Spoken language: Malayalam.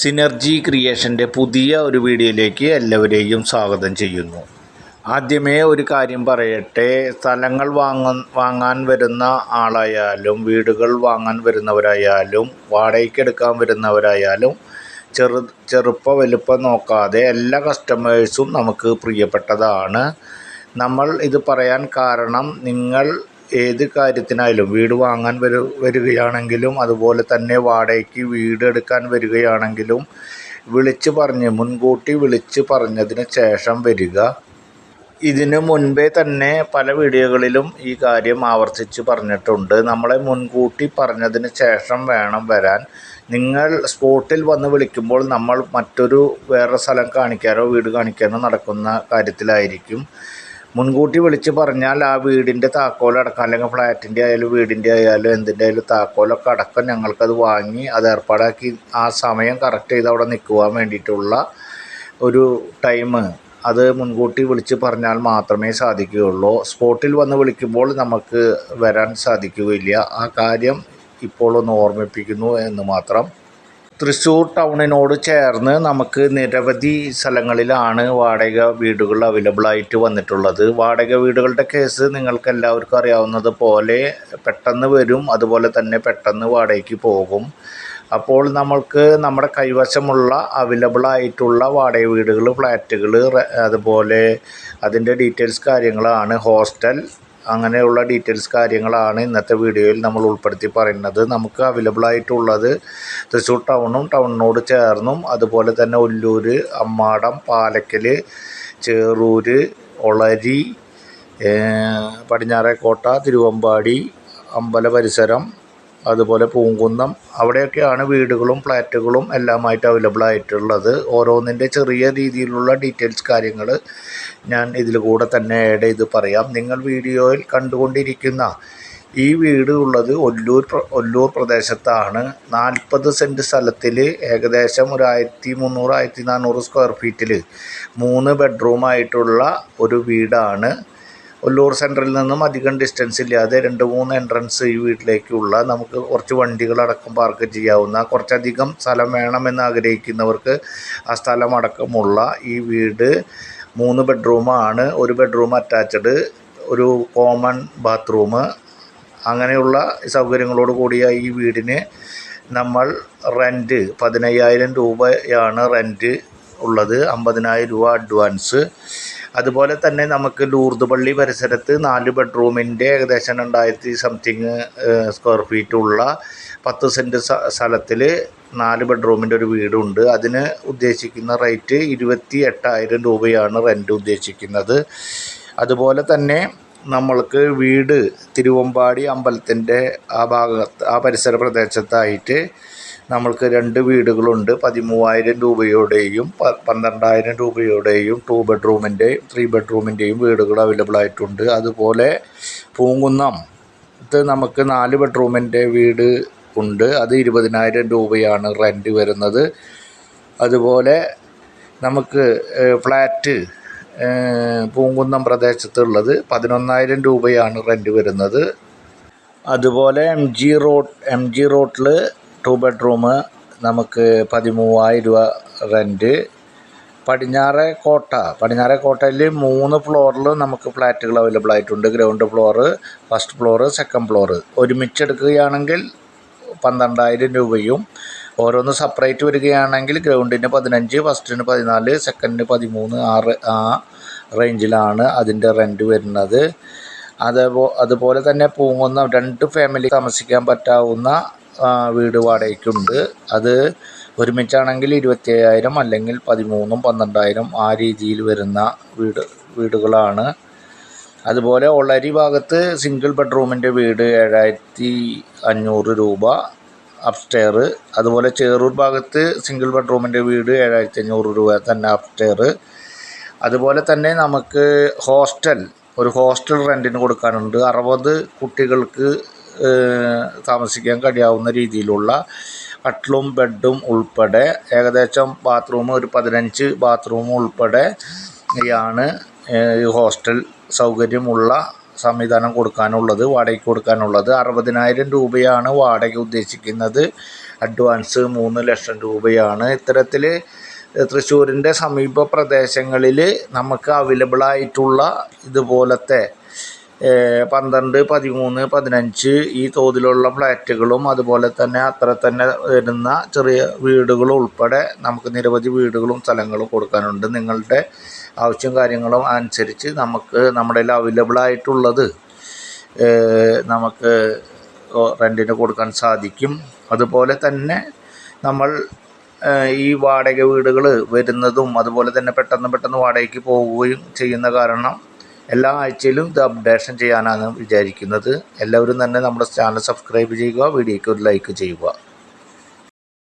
സിനർജി ക്രിയേഷന്റെ പുതിയ ഒരു വീഡിയോയിലേക്ക് എല്ലാവരെയും സ്വാഗതം ചെയ്യുന്നു. ആദ്യമേ ഒരു കാര്യം പറയട്ടെ. സ്ഥലങ്ങൾ വാങ്ങ വാങ്ങാൻ വരുന്ന ആളായാലും വീടുകൾ വാങ്ങാൻ വരുന്നവരായാലും വാടകയ്ക്കെടുക്കാൻ വരുന്നവരായാലും ചെറു ചെറുപ്പ വലുപ്പം നോക്കാതെ എല്ലാ കസ്റ്റമേഴ്സും നമുക്ക് പ്രിയപ്പെട്ടതാണ്. നമ്മൾ ഇത് പറയാൻ കാരണം നിങ്ങൾ ഏത് കാര്യത്തിനായാലും വീട് വാങ്ങാൻ വരു വരികയാണെങ്കിലും അതുപോലെ തന്നെ വാടകയ്ക്ക് വീട് എടുക്കാൻ വരികയാണെങ്കിലും വിളിച്ച് പറഞ്ഞ് മുൻകൂട്ടി വിളിച്ച് പറഞ്ഞതിന് ശേഷം വരിക. ഇതിനു മുൻപേ തന്നെ പല വീഡിയോകളിലും ഈ കാര്യം ആവർത്തിച്ച് പറഞ്ഞിട്ടുണ്ട്. നമ്മളെ മുൻകൂട്ടി പറഞ്ഞതിന് ശേഷം വേണം വരാൻ. നിങ്ങൾ സ്പോട്ടിൽ വന്ന് വിളിക്കുമ്പോൾ നമ്മൾ മറ്റൊരു വേറെ സ്ഥലം കാണിക്കാനോ വീട് കാണിക്കാനോ നടക്കുന്ന കാര്യത്തിലായിരിക്കും. മുൻകൂട്ടി വിളിച്ച് പറഞ്ഞാൽ ആ വീടിന്റെ താക്കോലടക്കം അല്ലെങ്കിൽ ഫ്ലാറ്റിന്റെ ആയാലും വീടിന്റെ ആയാലും എന്തിന്റെ ആയാലും താക്കോലൊക്കെ അടക്കം ഞങ്ങൾക്കത് വാങ്ങി അത് ഏർപ്പാടാക്കി ആ സമയം കറക്റ്റ് ചെയ്ത് അവിടെ നിൽക്കുവാൻ വേണ്ടിയിട്ടുള്ള ഒരു ടൈം അത് മുൻകൂട്ടി വിളിച്ച് പറഞ്ഞാൽ മാത്രമേ സാധിക്കുകയുള്ളൂ. സ്പോട്ടിൽ വന്ന് വിളിക്കുമ്പോൾ നമുക്ക് വരാൻ സാധിക്കുകയില്ല. ആ കാര്യം ഇപ്പോൾ ഒന്ന് ഓർമ്മിപ്പിക്കുന്നു എന്ന് മാത്രം തൃശ്ശൂർ ടൗണിനോട് ചേർന്ന് നമുക്ക് നിരവധി സ്ഥലങ്ങളിലാണ് വാടക വീടുകൾ അവൈലബിൾ ആയിട്ട് വന്നിട്ടുള്ളത്. വാടക വീടുകളുടെ കേസ് നിങ്ങൾക്ക് എല്ലാവർക്കും അറിയാവുന്നത് പോലെ പെട്ടെന്ന് വരും അതുപോലെ തന്നെ പെട്ടെന്ന് വാടകയ്ക്ക് പോകും. അപ്പോൾ നമ്മൾക്ക് നമ്മുടെ കൈവശമുള്ള അവൈലബിൾ ആയിട്ടുള്ള വാടക വീടുകൾ ഫ്ലാറ്റുകൾ അതുപോലെ അതിന്റെ ഡീറ്റെയിൽസ് കാര്യങ്ങളാണ്. ഹോസ്റ്റൽ അങ്ങനെയുള്ള ഡീറ്റെയിൽസ് കാര്യങ്ങളാണ് ഇന്നത്തെ വീഡിയോയിൽ നമ്മൾ ഉൾപ്പെടുത്തി പറയുന്നത്. നമുക്ക് അവൈലബിൾ ആയിട്ടുള്ളത് തൃശ്ശൂർ ടൗണും ടൗണിനോട് ചേർന്നും അതുപോലെ തന്നെ ഒല്ലൂർ അമ്മാടം പാലക്കൽ ചേറൂർ ഒളരി പടിഞ്ഞാറേക്കോട്ട തിരുവമ്പാടി അമ്പല പരിസരം അതുപോലെ പൂങ്കുന്നം. അവിടെയൊക്കെയാണ് വീടുകളും ഫ്ലാറ്റുകളും എല്ലാമായിട്ട് അവൈലബിൾ ആയിട്ടുള്ളത്. ഓരോന്നിന്റെ ചെറിയ രീതിയിലുള്ള ഡീറ്റെയിൽസ് കാര്യങ്ങൾ ഞാൻ ഇതിൽ കൂടെ തന്നെ ആഡ് ചെയ്ത് പറയാം. നിങ്ങൾ വീഡിയോയിൽ കണ്ടുകൊണ്ടിരിക്കുന്ന ഈ വീട് ഉള്ളത് ഒല്ലൂർ ഒല്ലൂർ പ്രദേശത്താണ്. നാൽപ്പത് സെന്റ് സ്ഥലത്തിൽ ഏകദേശം ഒരു ആയിരത്തി മുന്നൂറ് ആയിരത്തി നാനൂറ് സ്ക്വയർ ഫീറ്റിൽ മൂന്ന് ബെഡ്റൂമായിട്ടുള്ള ഒരു വീടാണ്. ഒല്ലൂർ സെന്ററിൽ നിന്നും അധികം ഡിസ്റ്റൻസ് ഇല്ലാതെ രണ്ട് മൂന്ന് എൻട്രൻസ് ഈ വീട്ടിലേക്കുള്ള നമുക്ക് കുറച്ച് വണ്ടികളടക്കം പാർക്ക് ചെയ്യാവുന്ന കുറച്ചധികം സ്ഥലം വേണമെന്ന് ആഗ്രഹിക്കുന്നവർക്ക് ആ സ്ഥലം അടക്കമുള്ള ഈ വീട് മൂന്ന് ബെഡ്റൂമാണ് ഒരു ബെഡ്റൂം അറ്റാച്ച്ഡ് ഒരു കോമൺ ബാത്റൂം അങ്ങനെയുള്ള സൗകര്യങ്ങളോട് കൂടിയ ഈ വീടിന് നമ്മൾ റെന്റ് പതിനയ്യായിരം രൂപയാണ് റെന്റ് ഉള്ളത്. അമ്പതിനായിരം രൂപ അഡ്വാൻസ് അതുപോലെ തന്നെ നമുക്ക് ലൂർദ് പള്ളി പരിസരത്ത് നാല് ബെഡ്റൂമിന്റെ ഏകദേശം രണ്ടായിരത്തി സംതിങ് സ്ക്വയർ ഫീറ്റ് ഉള്ള പത്ത് സെന്റ് സ്ഥലത്തിൽ നാല് ബെഡ്റൂമിന്റെ ഒരു വീടുണ്ട്. അതിന് ഉദ്ദേശിക്കുന്ന റേറ്റ് ഇരുപത്തി എട്ടായിരം രൂപയാണ് റെന്റ് ഉദ്ദേശിക്കുന്നത്. അതുപോലെ തന്നെ നമ്മൾക്ക് വീട് തിരുവമ്പാടി അമ്പലത്തിന്റെ ആ ഭാഗത്ത് ആ പരിസര പ്രദേശത്തായിട്ട് നമ്മൾക്ക് രണ്ട് വീടുകളുണ്ട്. പതിമൂവായിരം രൂപയുടെയും പന്ത്രണ്ടായിരം രൂപയുടെയും ടു ബെഡ്റൂമിന്റെയും ത്രീ ബെഡ്റൂമിന്റെയും വീടുകൾ അവൈലബിൾ ആയിട്ടുണ്ട്. അതുപോലെ പൂങ്കുന്നം. ഇത് നമുക്ക് നാല് ബെഡ്റൂമിന്റെ വീട് ഉണ്ട്. അത് ഇരുപതിനായിരം രൂപയാണ് റെന്റ് വരുന്നത്. അതുപോലെ നമുക്ക് ഫ്ലാറ്റ് പൂങ്കുന്നം പ്രദേശത്തുള്ളത് പതിനൊന്നായിരം രൂപയാണ് റെന്റ് വരുന്നത്. അതുപോലെ M G road M G റോഡിൽ ടു ബെഡ്റൂം നമുക്ക് പതിമൂവായിരം രൂപ റെന്റ് പടിഞ്ഞാറെ കോട്ട പടിഞ്ഞാറേ കോട്ടയിൽ മൂന്ന് ഫ്ലോറിൽ നമുക്ക് ഫ്ലാറ്റുകൾ അവൈലബിൾ ആയിട്ടുണ്ട്. Ground floor first floor second floor ഒരുമിച്ച് എടുക്കുകയാണെങ്കിൽ പന്ത്രണ്ടായിരം രൂപയും. ഓരോന്ന് സെപ്പറേറ്റ് വരികയാണെങ്കിൽ ഗ്രൗണ്ടിന് പതിനഞ്ച് ഫസ്റ്റിന് പതിനാല് സെക്കൻഡിന് പതിമൂന്ന് ആറ് ആ റേഞ്ചിലാണ് അതിന്റെ റെന്റ് വരുന്നത്. അതേപോ അതുപോലെ തന്നെ പൂങ്ങുന്ന രണ്ട് ഫാമിലി താമസിക്കാൻ പറ്റാവുന്ന വീട് വാടകയ്ക്കുണ്ട്. അത് ഒരുമിച്ചാണെങ്കിൽ ഇരുപത്തി അയ്യായിരം അല്ലെങ്കിൽ പതിമൂന്നും പന്ത്രണ്ടായിരം ആ രീതിയിൽ വരുന്ന വീട് വീടുകളാണ്. അതുപോലെ ഒളരി ഭാഗത്ത് സിംഗിൾ ബെഡ്റൂമിന്റെ വീട് ഏഴായിരത്തി അഞ്ഞൂറ് രൂപ അപ്സ്റ്റെയർ അതുപോലെ ചേറൂർ ഭാഗത്ത് സിംഗിൾ ബെഡ്റൂമിന്റെ വീട് ഏഴായിരത്തി അഞ്ഞൂറ് രൂപ തന്നെ അപ്സ്റ്റെയർ അതുപോലെ തന്നെ നമുക്ക് ഹോസ്റ്റൽ ഒരു ഹോസ്റ്റൽ റെന്റിന് കൊടുക്കാനുണ്ട്. അറുപത് കുട്ടികൾക്ക് താമസിക്കാൻ കഴിയാവുന്ന രീതിയിലുള്ള കട്ടിലും ബെഡും ഉൾപ്പെടെ ഏകദേശം ബാത്റൂം ഒരു പതിനഞ്ച് ബാത്റൂം ഉൾപ്പെടെ യാണ് ഈ ഹോസ്റ്റൽ സൗകര്യമുള്ള സംവിധാനം കൊടുക്കാനുള്ളത് വാടകയ്ക്ക് കൊടുക്കാനുള്ളത്. അറുപതിനായിരം രൂപയാണ് വാടക ഉദ്ദേശിക്കുന്നത്. അഡ്വാൻസ് മൂന്ന് ലക്ഷം രൂപയാണ്. ഇത്തരത്തിൽ തൃശ്ശൂരിന്റെ സമീപ പ്രദേശങ്ങളിൽ നമുക്ക് അവൈലബിൾ ആയിട്ടുള്ള ഇതുപോലത്തെ പന്ത്രണ്ട് പതിമൂന്ന് പതിനഞ്ച് ഈ തോതിലുള്ള ഫ്ലാറ്റുകളും അതുപോലെ തന്നെ അത്ര തന്നെ വരുന്ന ചെറിയ വീടുകളും ഉൾപ്പെടെ നമുക്ക് നിരവധി വീടുകളും സ്ഥലങ്ങളും കൊടുക്കാനുണ്ട്. നിങ്ങളുടെ ആവശ്യം കാര്യങ്ങളും അനുസരിച്ച് നമുക്ക് നമ്മുടെ കയ്യിൽ അവൈലബിൾ ആയിട്ടുള്ളത് നമുക്ക് റെന്റിന് കൊടുക്കാൻ സാധിക്കും. അതുപോലെ തന്നെ നമ്മൾ ഈ വാടക വീടുകൾ വരുന്നതും അതുപോലെ തന്നെ പെട്ടെന്ന് പെട്ടെന്ന് വാടകയ്ക്ക് പോവുകയും ചെയ്യുന്ന കാരണം എല്ലാ ആഴ്ചയിലും ഇത് അപ്ഡേഷൻ ചെയ്യാനാണ് വിചാരിക്കുന്നത്. എല്ലാവരും തന്നെ നമ്മുടെ ചാനൽ സബ്സ്ക്രൈബ് ചെയ്യുക വീഡിയോയ്ക്ക് ഒരു ലൈക്ക് ചെയ്യുക.